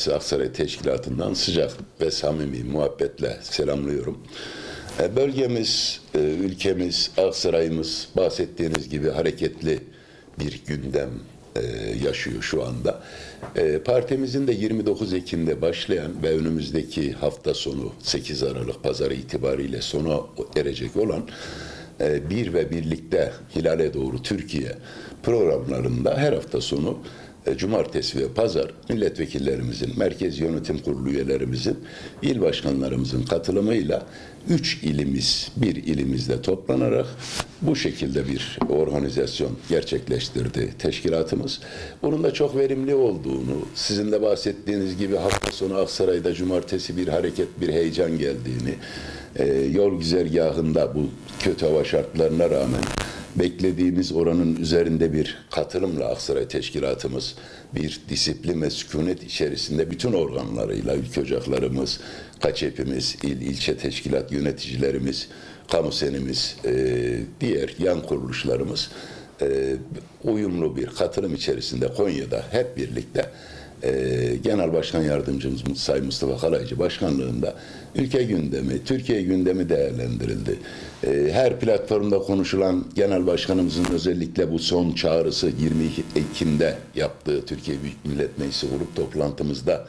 Partisi Aksaray Teşkilatı'ndan sıcak ve samimi muhabbetle selamlıyorum. E, Bölgemiz, e, ülkemiz, Aksaray'ımız bahsettiğiniz gibi hareketli bir gündem e, yaşıyor şu anda. Partimizin de 29 Ekim'de başlayan ve önümüzdeki hafta sonu 8 Aralık pazarı itibariyle sona erecek olan bir ve birlikte hilale doğru Türkiye programlarında her hafta sonu cumartesi ve pazar milletvekillerimizin, merkez yönetim kurulu üyelerimizin, il başkanlarımızın katılımıyla üç ilimiz bir ilimizde toplanarak bu şekilde bir organizasyon gerçekleştirdi teşkilatımız. Bunun da çok verimli olduğunu, sizin de bahsettiğiniz gibi hafta sonu Aksaray'da cumartesi bir hareket, bir heyecan geldiğini, e, yol güzergahında bu kötü hava şartlarına rağmen beklediğimiz oranın üzerinde bir katılımla Aksaray Teşkilatımız bir disiplin ve sükunet içerisinde bütün organlarıyla ülke ocaklarımız, kaçepimiz, il ilçe teşkilat yöneticilerimiz, kamu senimiz, e, diğer yan kuruluşlarımız e, uyumlu bir katılım içerisinde Konya'da hep birlikte e, Genel Başkan Yardımcımız Sayın Mustafa Kalaycı başkanlığında ülke gündemi, Türkiye gündemi değerlendirildi. E, her platformda konuşulan Genel Başkanımızın özellikle bu son çağrısı 22 Ekim'de yaptığı Türkiye Büyük Millet Meclisi grup toplantımızda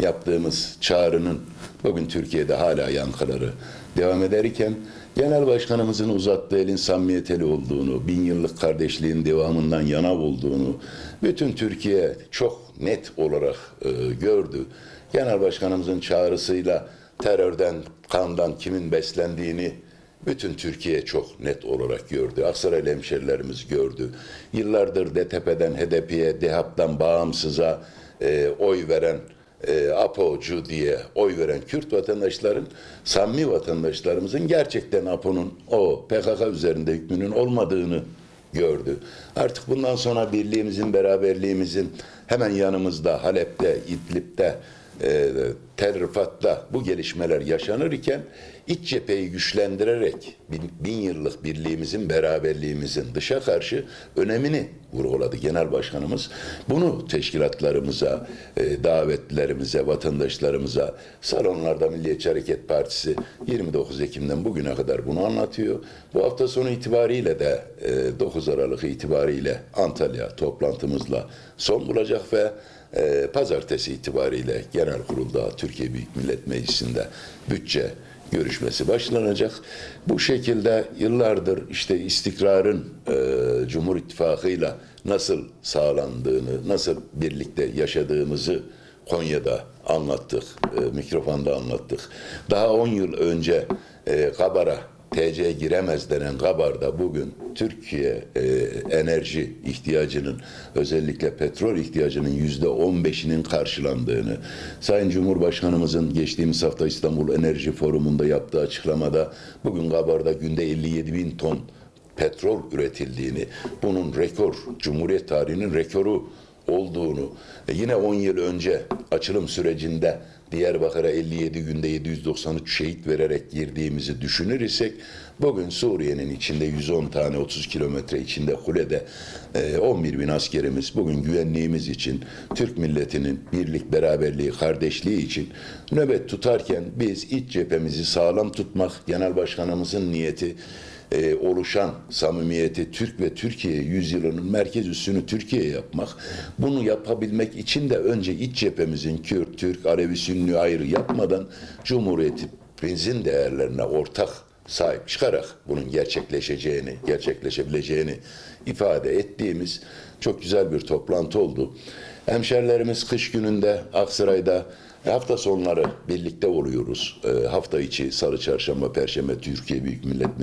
yaptığımız çağrının bugün Türkiye'de hala yankıları devam ederken Genel Başkanımızın uzattığı elin samimiyeteli olduğunu, bin yıllık kardeşliğin devamından yana olduğunu bütün Türkiye çok net olarak e, gördü. Genel Başkanımızın çağrısıyla terörden, kandan kimin beslendiğini bütün Türkiye çok net olarak gördü. Aksaraylı hemşerilerimiz gördü. Yıllardır DTP'den, HDP'ye, DEHAP'tan bağımsıza e, oy veren e, APO'cu diye oy veren Kürt vatandaşların, samimi vatandaşlarımızın gerçekten APO'nun o PKK üzerinde hükmünün olmadığını gördü. Artık bundan sonra birliğimizin, beraberliğimizin hemen yanımızda, Halep'te, İdlib'de, e, Tel Rifat'ta bu gelişmeler yaşanır iken iç cepheyi güçlendirerek bin, bin yıllık birliğimizin, beraberliğimizin dışa karşı önemini vurguladı Genel Başkanımız. Bunu teşkilatlarımıza, e, davetlilerimize, vatandaşlarımıza, salonlarda Milliyetçi Hareket Partisi 29 Ekim'den bugüne kadar bunu anlatıyor. Bu hafta sonu itibariyle de e, 9 Aralık itibariyle Antalya toplantımızla son bulacak ve e, pazartesi itibariyle genel kurulda Türkiye Büyük Millet Meclisi'nde bütçe görüşmesi başlanacak. Bu şekilde yıllardır işte istikrarın e, Cumhur İttifakı'yla nasıl sağlandığını, nasıl birlikte yaşadığımızı Konya'da anlattık, e, mikrofonda anlattık. Daha 10 yıl önce e, Kabar'a TC giremez denen Kabar'da bugün Türkiye e, enerji ihtiyacının özellikle petrol ihtiyacının yüzde on beşinin karşılandığını Sayın Cumhurbaşkanımızın geçtiğimiz hafta İstanbul Enerji Forumu'nda yaptığı açıklamada bugün Kabar'da günde 57 bin ton petrol üretildiğini, bunun rekor, Cumhuriyet tarihinin rekoru olduğunu, e, yine 10 yıl önce açılım sürecinde Diyarbakır'a 57 günde 793 şehit vererek girdiğimizi düşünür isek bugün Suriye'nin içinde 110 tane 30 kilometre içinde kulede e, 11 bin askerimiz bugün güvenliğimiz için Türk milletinin birlik, beraberliği, kardeşliği için nöbet tutarken biz iç cephemizi sağlam tutmak genel başkanımızın niyeti e, oluşan samimiyeti Türk ve Türkiye yüzyılının merkez üssünü Türkiye yapmak. Bunu yapabilmek için de önce iç cephemizin Kürt, Türk, Alevi, Sünni ayrı yapmadan Cumhuriyetimizin değerlerine ortak sahip çıkarak bunun gerçekleşeceğini, gerçekleşebileceğini ifade ettiğimiz çok güzel bir toplantı oldu. Hemşerilerimiz kış gününde Aksaray'da hafta sonları birlikte oluyoruz. E, hafta içi Salı, Çarşamba, Perşembe Türkiye Büyük Millet